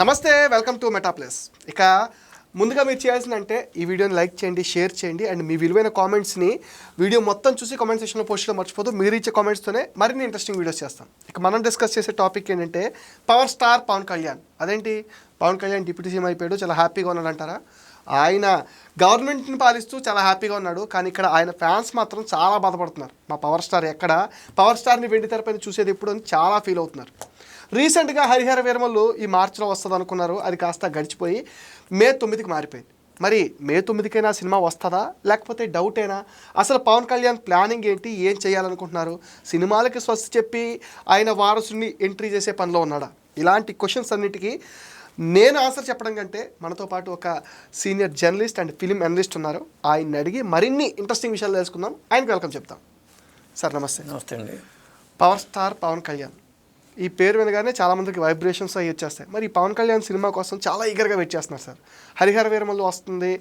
నమస్తే welcome to మెటాప్లస్. ఇక ముందుగా మీరు చేయాల్సిందంటే ఈ వీడియోని లైక్ చేయండి షేర్ చేయండి అండ్ మీ విలువైన కామెంట్స్ని వీడియో మొత్తం చూసి కామెంట్ సెక్షన్లో పోస్ట్లో మర్చిపోదు మీరు ఇచ్చే కామెంట్స్తోనే మరిన్ని ఇంట్రెస్టింగ్ వీడియోస్ చేస్తాం. ఇక మనం డిస్కస్ చేసే టాపిక్ ఏంటంటే పవర్ స్టార్ పవన్ కళ్యాణ్. అదేంటి? పవన్ కళ్యాణ్ డిప్యూటీ సీఎం అయిపోయాడు చాలా హ్యాపీగా ఉన్నాడు అంటారా? ఆయన గవర్నమెంట్ని పాలిస్తూ చాలా హ్యాపీగా ఉన్నాడు కానీ ఇక్కడ ఆయన ఫ్యాన్స్ మాత్రం చాలా బాధపడుతున్నారు. మా పవర్ స్టార్ ఎక్కడ? పవర్ స్టార్ని వెండి తెరపైన చూసేది ఎప్పుడు అని చాలా ఫీల్ అవుతున్నారు. రీసెంట్గా హరిహర వీరమల్లు ఈ మార్చిలో వస్తుంది అనుకున్నారు అది కాస్త గడిచిపోయి మే తొమ్మిదికి మారిపోయింది. మరి మే తొమ్మిదికైనా సినిమా వస్తుందా? లేకపోతే డౌటేనా? అసలు పవన్ కళ్యాణ్ ప్లానింగ్ ఏంటి? ఏం చేయాలనుకుంటున్నారు? సినిమాలకి స్వస్తి చెప్పి ఆయన వారసుని ఎంట్రీ చేసే పనిలో ఉన్నాడా? ఇలాంటి క్వశ్చన్స్ అన్నిటికీ నేను ఆన్సర్ చెప్పడం కంటే మనతో పాటు ఒక senior journalist and film analyst ఉన్నారు. ఆయన్ని అడిగి మరిన్ని ఇంట్రెస్టింగ్ విషయాలు తెలుసుకుందాం. ఆయనకు వెల్కమ్ చెప్తాం. సార్ నమస్తే. నమస్తే అండి. Power star Pawan Kalyan. ఈ పేరు వినగానే చాలా మందికి వైబ్రేషన్స్ అవి వచ్చేస్తాయి. మరి పవన్ కళ్యాణ్ సినిమా కోసం చాలా ఈగర్గా వెయిట్ చేస్తున్నారు సార్. హరిహర వీరమల్లు వస్తుంది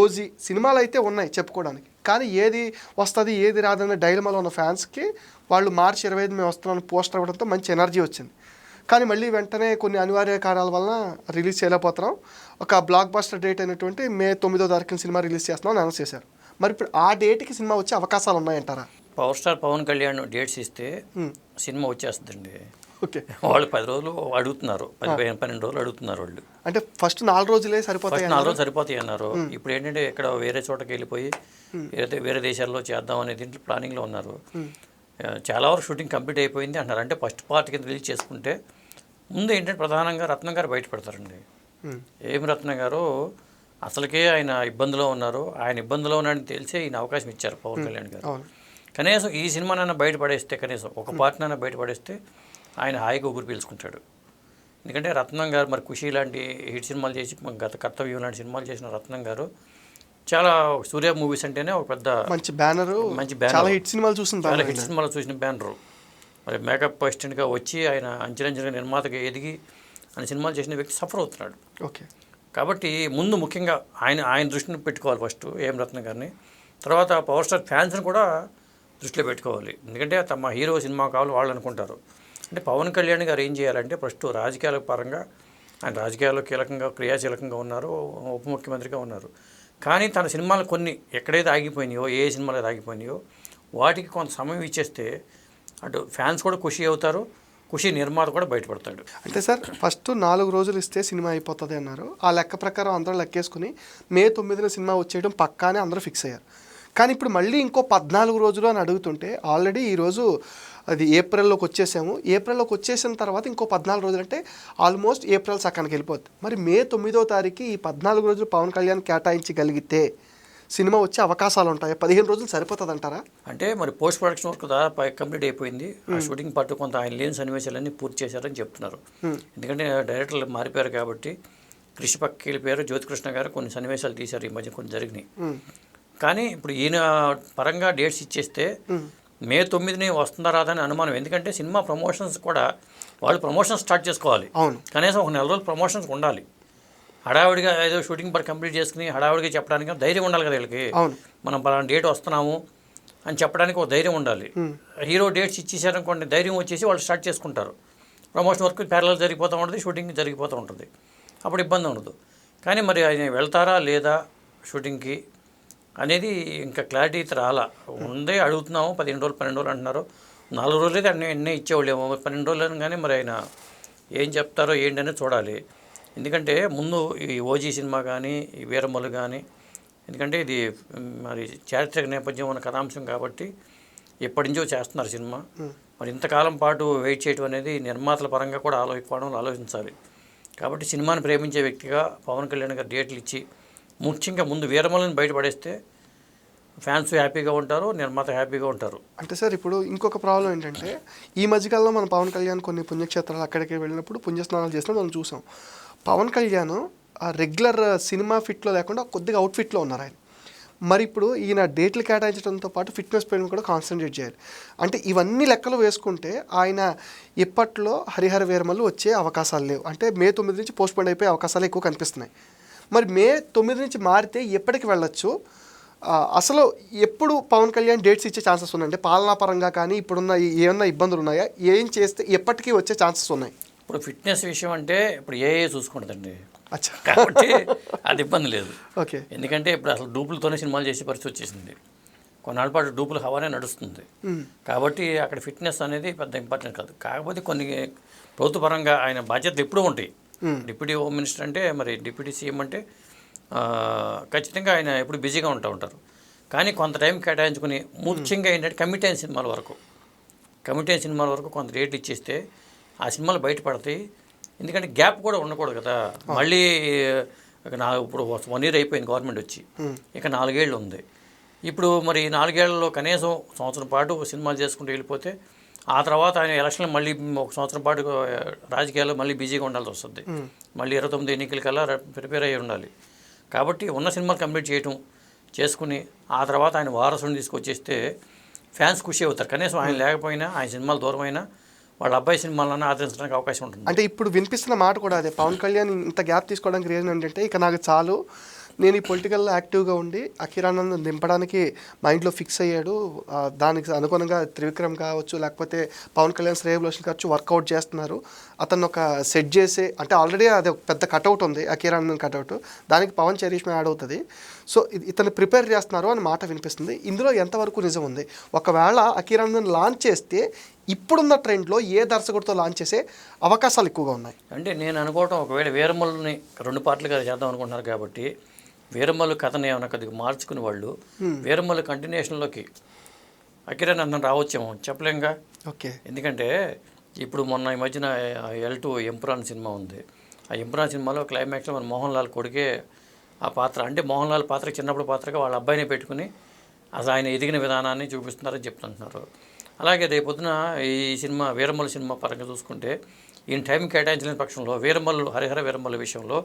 ఓజీ సినిమాలు అయితే ఉన్నాయి చెప్పుకోవడానికి. కానీ ఏది వస్తుంది ఏది రాదన్న డైలమాలో ఉన్న ఫ్యాన్స్కి వాళ్ళు మార్చి ఇరవై ఐదు మేము వస్తున్నాం పోస్టర్ అవ్వడంతో మంచి ఎనర్జీ వచ్చింది. కానీ మళ్ళీ వెంటనే కొన్ని అనివార్య కారణాల వలన రిలీజ్ చేయలేకపోతున్నాం. ఒక బ్లాక్ బస్టర్ డేట్ అయినటువంటి మే తొమ్మిదో తారీఖున సినిమా రిలీజ్ చేస్తున్నాం అని అనౌన్స్ చేశారు. మరి ఇప్పుడు ఆ డేట్కి సినిమా వచ్చే అవకాశాలు ఉన్నాయంటారా? Power star Pawan Kalyan dates ఇస్తే సినిమా వచ్చేస్తుందండి. ఓకే. వాళ్ళు పది రోజులు అడుగుతున్నారు పది పదిహేను పన్నెండు రోజులు అడుగుతున్నారు వాళ్ళు. అంటే ఫస్ట్ నాలుగు రోజులే సరిపోతాయి నాలుగు రోజులు సరిపోతాయి అన్నారు. ఇప్పుడు ఏంటంటే ఇక్కడ వేరే చోటకి వెళ్ళిపోయి వేరే వేరే దేశాల్లో చేద్దాం అనే దీంట్లో ప్లానింగ్లో ఉన్నారు. చాలా వరకు షూటింగ్ కంప్లీట్ అయిపోయింది అంటున్నారు. అంటే ఫస్ట్ పార్ట్ కింద రిలీజ్ చేసుకుంటే ముందు ఏంటంటే ప్రధానంగా రత్నం గారు బయటపడతారండి మ్మ్. ఏం రత్న గారు? అసలుకే ఆయన ఇబ్బందిలో ఉన్నారు. ఆయన ఇబ్బందిలో ఉన్నాడని తెలిసే ఈయన అవకాశం ఇచ్చారు పవన్ కళ్యాణ్ గారు. కనీసం ఈ సినిమానైనా బయటపడేస్తే కనీసం ఒక పార్ట్నైనా బయటపడేస్తే ఆయన హాయిగా ఊపిరి పీల్చుకుంటాడు. ఎందుకంటే రత్నం గారు మరి ఖుషి లాంటి హిట్ సినిమాలు చేసి గత కర్తవ్యం లాంటి సినిమాలు చేసిన రత్నం గారు చాలా సూర్య మూవీస్ అంటేనే ఒక పెద్ద మంచి బ్యానర్ మంచి బ్యానర్. చాలా హిట్ సినిమాలు చూసిన చాలా హిట్ సినిమాలు చూసిన బ్యానరు. మరి మేకప్ అసిస్టెంట్గా వచ్చి ఆయన అంచెలంచెలుగా నిర్మాతగా ఎదిగి ఆయన సినిమాలు చేసిన వ్యక్తి సఫర్ అవుతున్నాడు. ఓకే. కాబట్టి ముందు ముఖ్యంగా ఆయన ఆయన దృష్టిని పెట్టుకోవాలి ఫస్ట్ ఏం రత్న గారిని. తర్వాత పవర్ స్టార్ ఫ్యాన్స్ని కూడా దృష్టిలో పెట్టుకోవాలి. ఎందుకంటే తమ హీరో సినిమా కావాలి వాళ్ళు అనుకుంటారు. అంటే పవన్ కళ్యాణ్ గారు ఏం చేయాలంటే ఫస్ట్ రాజకీయాల పరంగా ఆయన రాజకీయాల్లో కీలకంగా క్రియాశీలకంగా ఉన్నారు ఉప ముఖ్యమంత్రిగా ఉన్నారు. కానీ తన సినిమాలు కొన్ని ఎక్కడైతే ఆగిపోయినాయో ఏ సినిమాలు ఆగిపోయినాయో వాటికి కొంత సమయం ఇచ్చేస్తే అటు ఫ్యాన్స్ కూడా ఖుషి అవుతారు ఖుషి నిర్మాత కూడా బయటపడతాడు. అంటే సార్ ఫస్ట్ నాలుగు రోజులు ఇస్తే సినిమా అయిపోతుంది అన్నారు. ఆ లెక్క ప్రకారం అందరూ లెక్కేసుకుని మే తొమ్మిదిన సినిమా వచ్చేయడం పక్కానే అందరూ ఫిక్స్ అయ్యారు. కానీ ఇప్పుడు మళ్ళీ ఇంకో పద్నాలుగు రోజులు అని అడుగుతుంటే ఆల్రెడీ ఈరోజు అది ఏప్రిల్లోకి వచ్చేసాము. ఏప్రిల్లోకి వచ్చేసిన తర్వాత ఇంకో పద్నాలుగు రోజులు అంటే ఆల్మోస్ట్ ఏప్రిల్ సకానికి వెళ్ళిపోద్ది. మరి మే తొమ్మిదో తారీఖు ఈ పద్నాలుగు రోజులు పవన్ కళ్యాణ్ కేటాయించగలిగితే సినిమా వచ్చే అవకాశాలు ఉంటాయి? పదిహేను రోజులు సరిపోతుంది అంటారా అంటే మరి పోస్ట్ ప్రొడక్షన్ వర్క్ దాదాపు కంప్లీట్ అయిపోయింది. ఆ షూటింగ్ పార్ట్ కొంత ఆయన లేని సన్నివేశాలన్నీ పూర్తి చేశారని చెప్తున్నారు. ఎందుకంటే డైరెక్టర్లు మారిపోయారు కాబట్టి కృషి పక్కకి వెళ్ళిపోయారు జ్యోతికృష్ణ గారు కొన్ని సన్నివేశాలు తీశారు. ఈ మధ్య కొన్ని జరిగినాయి. కానీ ఇప్పుడు ఈయన పరంగా డేట్స్ ఇచ్చేస్తే మే తొమ్మిదిని వస్తుందా రాదా అని అనుమానం. ఎందుకంటే సినిమా ప్రమోషన్స్ కూడా వాళ్ళు ప్రమోషన్స్ స్టార్ట్ చేసుకోవాలి. అవును. కనీసం ఒక నెల రోజులు ప్రమోషన్స్ ఉండాలి. హడావిడిగా ఏదో షూటింగ్ పర్ కంప్లీట్ చేసుకుని హడావిడిగా చెప్పడానికి ధైర్యం ఉండాలి కదా వీళ్ళకి. అవును. మనం పలానా డేట్ వస్తున్నాము అని చెప్పడానికి ఒక ధైర్యం ఉండాలి. హీరో డేట్స్ ఇచ్చేసారనుకోండి ధైర్యం వచ్చేసి వాళ్ళు స్టార్ట్ చేసుకుంటారు. ప్రమోషన్ వర్క్ ప్యారల్ జరిగిపోతూ ఉంటుంది షూటింగ్ జరిగిపోతూ ఉంటుంది. అప్పుడు ఇబ్బంది ఉండదు. కానీ మరి ఆయన వెళ్తారా లేదా షూటింగ్కి? అనేది ఇంకా క్లారిటీ అయితే రాలా. ఉందే అడుగుతున్నాము పదిహేను రోజులు పన్నెండు రోజులు అంటున్నారు. నాలుగు రోజులు అయితే అన్నీ ఎన్నే ఇచ్చేవాళ్ళేమో. పన్నెండు రోజులు కానీ మరి ఆయన ఏం చెప్తారో ఏంటనే చూడాలి. ఎందుకంటే ముందు ఈ ఓజీ సినిమా కానీ ఈ వీరమ్మలు కానీ ఎందుకంటే ఇది మరి చారిత్రక నేపథ్యం ఉన్న కథాంశం కాబట్టి ఎప్పటి నుంచో చేస్తున్నారు సినిమా. మరి ఇంతకాలం పాటు వెయిట్ చేయడం అనేది నిర్మాతల పరంగా కూడా ఆలోచించుకోవడం ఆలోచించాలి. కాబట్టి సినిమాని ప్రేమించే వ్యక్తిగా పవన్ కళ్యాణ్ గారు డేట్లు ఇచ్చి ముఖ్యంగా ముందు వీరమలను బయటపడేస్తే ఫ్యాన్స్ హ్యాపీగా ఉంటారు నిర్మాత హ్యాపీగా ఉంటారు. అంటే సార్ ఇప్పుడు ఇంకొక ప్రాబ్లం ఏంటంటే ఈ మధ్యకాలంలో మన పవన్ కళ్యాణ్ కొన్ని పుణ్యక్షేత్రాలు అక్కడికి వెళ్ళినప్పుడు పుణ్యస్నానాలు చేసిన మనం చూసాం. పవన్ కళ్యాణ్ ఆ రెగ్యులర్ సినిమా ఫిట్లో లేకుండా కొద్దిగా అవుట్ఫిట్లో ఉన్నారు ఆయన. మరి ఇప్పుడు ఈయన డేట్లు కేటాయించడంతో పాటు ఫిట్నెస్ పైన కూడా కాన్సన్ట్రేట్ చేయాలి. అంటే ఇవన్నీ లెక్కలు వేసుకుంటే ఆయన ఇప్పట్లో హరిహర వీరమలు వచ్చే అవకాశాలు లేవు. అంటే మే తొమ్మిది నుంచి పోస్ట్ పోన్ అయిపోయే అవకాశాలు ఎక్కువ కనిపిస్తున్నాయి. మరి మే తొమ్మిది నుంచి మారితే ఎప్పటికి వెళ్ళొచ్చు? అసలు ఎప్పుడు పవన్ కళ్యాణ్ డేట్స్ ఇచ్చే ఛాన్సెస్ ఉన్నాయి? అంటే పాలనా పరంగా కానీ ఇప్పుడున్న ఏమన్నా ఇబ్బందులు ఉన్నాయా? ఏం చేస్తే ఎప్పటికీ వచ్చే ఛాన్సెస్ ఉన్నాయి? ఇప్పుడు ఫిట్నెస్ విషయం అంటే ఇప్పుడు ఏ చూసుకుంటుందండి అచ్చా. కాబట్టి అది ఇబ్బంది లేదు. ఓకే. ఎందుకంటే ఇప్పుడు అసలు డూపులతోనే సినిమాలు చేసే పరిస్థితి వచ్చేసింది. కొన్నాళ్ళ పాటు డూపులు హవానే నడుస్తుంది. కాబట్టి అక్కడ ఫిట్నెస్ అనేది పెద్ద ఇంపార్టెంట్ కాదు. కాకపోతే కొన్ని ప్రభుత్వ పరంగా ఆయన బాధ్యతలు ఎప్పుడూ ఉంటాయి. డిప్యూటీ హోమ్ మినిస్టర్ అంటే మరి డిప్యూటీ సీఎం అంటే ఖచ్చితంగా ఆయన ఎప్పుడు బిజీగా ఉంటూ ఉంటారు. కానీ కొంత టైం కేటాయించుకుని ముఖ్యంగా ఏంటంటే కమిటీ అయిన సినిమాల వరకు కమిటీ అయిన సినిమాల వరకు కొంత రేట్ ఇచ్చేస్తే ఆ సినిమాలు బయటపడతాయి ఎందుకంటే గ్యాప్ కూడా ఉండకూడదు కదా. మళ్ళీ నా ఇప్పుడు వన్ ఇయర్ అయిపోయింది గవర్నమెంట్ వచ్చి. ఇక నాలుగేళ్ళు ఉంది. ఇప్పుడు మరి నాలుగేళ్ళలో కనీసం సంవత్సరం పాటు సినిమాలు చేసుకుంటూ వెళ్ళిపోతే ఆ తర్వాత ఆయన ఎలక్షన్లు మళ్ళీ ఒక సంవత్సరం పాటు రాజకీయాల్లో మళ్ళీ బిజీగా ఉండాల్సి వస్తుంది. మళ్ళీ ఇరవై తొమ్మిది ఎన్నికలకల్లా ప్రిపేర్ అయ్యి ఉండాలి. కాబట్టి ఉన్న సినిమాలు కంప్లీట్ చేయటం చేసుకుని ఆ తర్వాత ఆయన వారసుని తీసుకొచ్చేస్తే ఫ్యాన్స్ ఖుషి అవుతారు. కనీసం ఆయన లేకపోయినా ఆయన సినిమాలు దూరమైనా వాళ్ళ అబ్బాయి సినిమాలన్నా ఆదరించడానికి అవకాశం ఉంటుంది. అంటే ఇప్పుడు వినిపిస్తున్న మాట కూడా అదే. పవన్ కళ్యాణ్ ఇంత గ్యాప్ తీసుకోవడానికి రీజన్ ఏంటంటే ఇక నాకు చాలు నేను ఈ పొలిటికల్ యాక్టివ్గా ఉండి అఖిరానంద్ దింపడానికి మైండ్లో ఫిక్స్ అయ్యాడు. దానికి అనుగుణంగా త్రివిక్రమ్ కావచ్చు లేకపోతే పవన్ కళ్యాణ్ శ్రేయ లోషన్ కావచ్చు వర్కౌట్ చేస్తున్నారు. అతను ఒక సెట్ చేసి అంటే ఆల్రెడీ అది ఒక పెద్ద కటౌట్ ఉంది అఖిరానంద్ కటౌట్ దానికి పవన్ చరిష్మా యాడ్ అవుతుంది. సో ఇది ఇతను ప్రిపేర్ చేస్తున్నారు అని మాట వినిపిస్తుంది. ఇందులో ఎంతవరకు నిజం ఉంది? ఒకవేళ అఖిరానంద్ లాంచ్ చేస్తే ఇప్పుడున్న ట్రెండ్లో ఏ దర్శకుడితో లాంచ్ చేసే అవకాశాలు ఎక్కువగా ఉన్నాయి? అంటే నేను అనుకోవటం ఒకవేళ వీరమ్మల్ని రెండు పార్టీలుగా చేద్దాం అనుకుంటున్నారు కాబట్టి వీరమ్మలు కథని ఏమైనా కొద్దిగా మార్చుకుని వాళ్ళు వీరమ్మల కంటిన్యూషన్లోకి అకిరానందన్ రావచ్చేమో చెప్పలేంగా? ఓకే. ఎందుకంటే ఇప్పుడు మొన్న ఈ మధ్యన ఎల్ టూ ఎంపురాన్ సినిమా ఉంది. ఆ ఎంపురాన్ సినిమాలో క్లైమాక్స్లో మన మోహన్ లాల్ కొడుకే ఆ పాత్ర అంటే మోహన్ లాల్ పాత్ర చిన్నప్పుడు పాత్రగా వాళ్ళ అబ్బాయిని పెట్టుకుని అసలు ఆయన ఎదిగిన విధానాన్ని చూపిస్తున్నారని చెప్తుంటున్నారు. అలాగే రేపొద్దున ఈ సినిమా వీరమ్మల సినిమా పరంగా చూసుకుంటే ఈయన టైం కేటాయించలేని పక్షంలో వీరమ్మలు హరిహర వీరమ్మల విషయంలో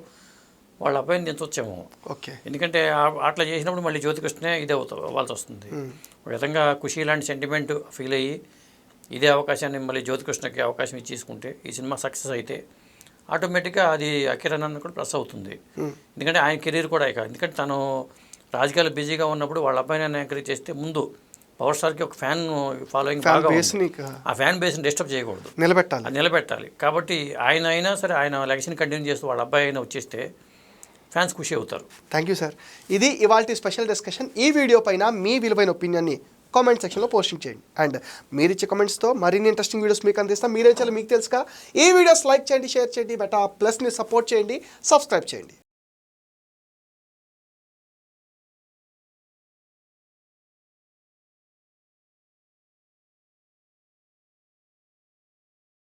వాళ్ళ అబ్బాయిని దించవచ్చేమో ఓకే. ఎందుకంటే అట్లా చేసినప్పుడు మళ్ళీ జ్యోతికృష్ణే ఇదే అవ్వాల్సి వస్తుంది. ఒక విధంగా ఖుషి లాంటి సెంటిమెంట్ ఫీల్ అయ్యి ఇదే అవకాశాన్ని మళ్ళీ జ్యోతికృష్ణకి అవకాశం ఇచ్చేసుకుంటే ఈ సినిమా సక్సెస్ అయితే ఆటోమేటిక్గా అది అకిరణ్ కూడా ప్లస్ అవుతుంది. ఎందుకంటే ఆయన కెరీర్ కూడా ఇక. ఎందుకంటే తను రాజకీయాలు బిజీగా ఉన్నప్పుడు వాళ్ళ అబ్బాయిని ఎంకరేజ్ చేస్తే ముందు పవర్ స్టార్కి ఒక ఫ్యాన్ ఫాలోయింగ్ బాగా ఆ ఫ్యాన్ బేస్ని డిస్టర్బ్ చేయకూడదు. నిలబెట్టాలి. నిలబెట్టాలి. కాబట్టి ఆయన అయినా సరే ఆయన లెగసీని కంటిన్యూ చేస్తూ వాళ్ళ అబ్బాయి అయినా వచ్చేస్తే ఫ్యాన్స్ ఖుషి అవుతారు. థ్యాంక్ యూ సార్ ఇది ఇవాళ స్పెషల్ డిస్కషన్ ఈ వీడియో పైన మీ విలువైన ఒపీనియన్ని కామెంట్ సెక్షన్లో పోస్టింగ్ చేయండి. అండ్ మీరు ఇచ్చే కామెంట్స్తో మరిన్ని ఇంట్రెస్టింగ్ వీడియోస్ మీకు అందిస్తాం. మీరేం చేయాలి మీకు తెలుసుగా. ఈ వీడియోస్ లైక్ చేయండి షేర్ చేయండి బెటా ప్లస్ని సపోర్ట్ చేయండి సబ్స్క్రైబ్ చేయండి.